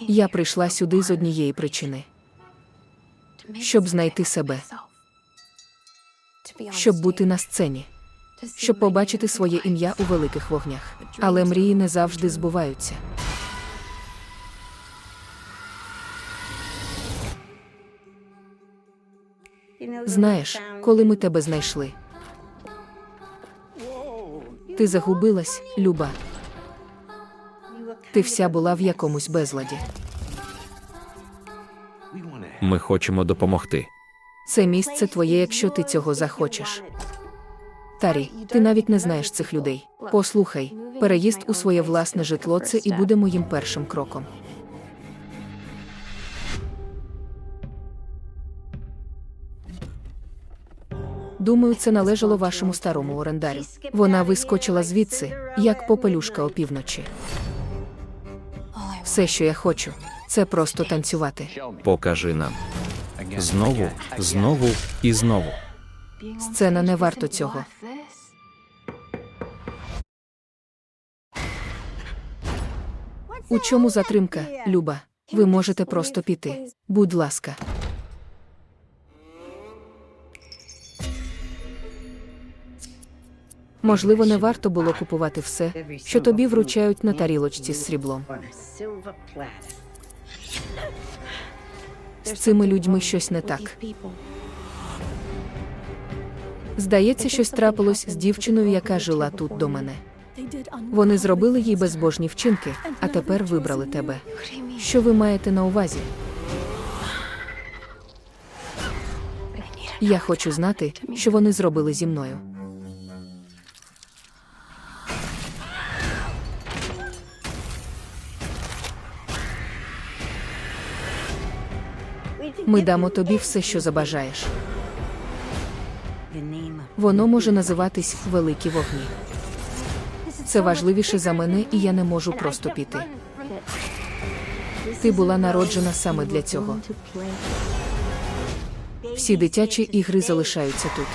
Я прийшла сюди з однієї причини, щоб знайти себе, щоб бути на сцені, щоб побачити своє ім'я у великих вогнях. Але мрії не завжди збуваються. Знаєш, коли ми тебе знайшли, ти загубилась, Люба. Ти вся була в якомусь безладі. Ми хочемо допомогти. Це місце твоє, якщо ти цього захочеш. Тарі, ти навіть не знаєш цих людей. Послухай, переїзд у своє власне житло це і буде моїм першим кроком. Думаю, це належало вашому старому орендарю. Вона вискочила звідси, як попелюшка опівночі. Все, що я хочу, це просто танцювати. Покажи нам. Знову, знову і знову. Сцена не варто цього. У чому затримка, Люба? Ви можете просто піти. Будь ласка. Можливо, не варто було купувати все, що тобі вручають на тарілочці з сріблом. З цими людьми щось не так. Здається, щось трапилось з дівчиною, яка жила тут до мене. Вони зробили їй безбожні вчинки, а тепер вибрали тебе. Що ви маєте на увазі? Я хочу знати, що вони зробили зі мною. Ми дамо тобі все, що забажаєш. Воно може називатись Великі вогні. Це важливіше за мене, і я не можу просто піти. Ти була народжена саме для цього. Всі дитячі ігри залишаються тут.